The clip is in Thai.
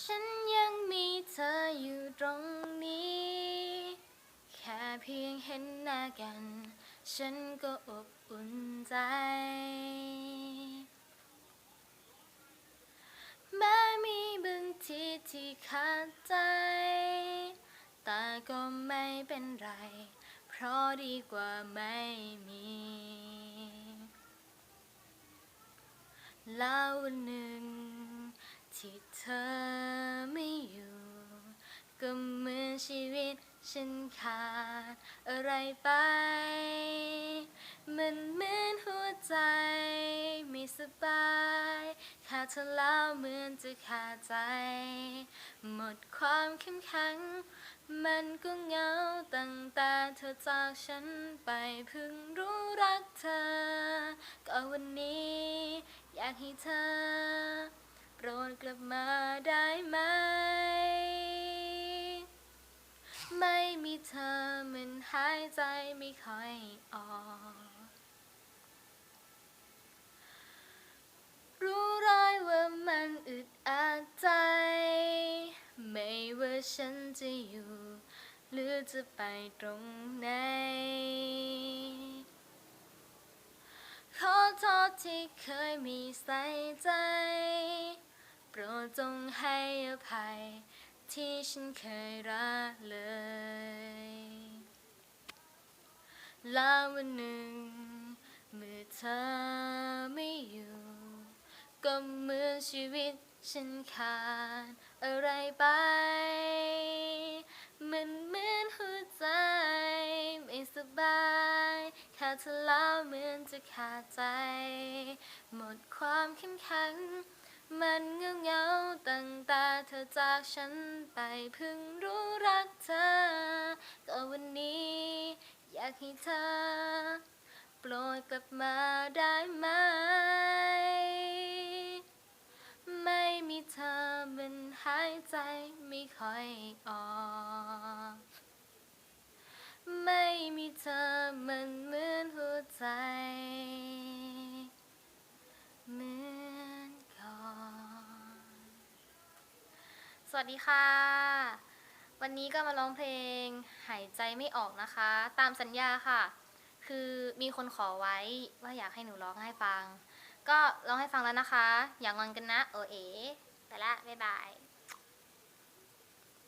ฉันยังมีเธออยู่ตรงนี้ แค่เพียงเห็นหน้ากัน ฉันก็อบอุ่นใจ แม้มีบางทีที่ขาดใจ แต่ก็ไม่เป็นไร เพราะดีกว่าไม่มี แล้ววันหนึ่ง ที่เธอไม่อยู่ ก็เหมือนชีวิตฉันขาดอะไรไป มันเหมือนหัวใจไม่สบายขาดเธอแล้วเหมือนจะขาดใจ หมดความเข้มแข็งมันก็เหงาตั้งแต่เธอจากฉันไปเพิ่งรู้รักเธอ ก็วันนี้อยากให้เธอ รดกลับมาได้ไหม ไม่มีเธอมันหายใจไม่ค่อยออก รู้ร้อยว่ามันอึดอัดใจ ไม่ว่าฉันจะอยู่ หรือจะไปตรงไหนขอโทษที่เคยมีใส่ใจ ดจงให้อภัย ที่ฉันเคยรักเลย แล้ววันหนึ่ง เมื่อเธอไม่อยู่ ก็เหมือนชีวิตฉันขาดอะไรไป มันเหมือนหัวใจไม่สบาย ขาดเธอแล้วเหมือนจะขาดใจ หมดความ จากฉันไปเพิ่งรู้รักเธอ ก็วันนี้ อยากให้เธอ โปรดกลับมาได้ไหม ไม่มีเธอมันหายใจไม่ค่อยออก ไม่มีเธอ สวัสดีค่ะ วันนี้ก็มาร้องเพลงหายใจไม่ออกนะคะ ตามสัญญาค่ะ คือมีคนขอไว้ว่าอยากให้หนูร้องให้ฟัง ก็ร้องให้ฟังแล้วนะคะ อย่างอนกันนะ โอเอไปละ บ๊ายบาย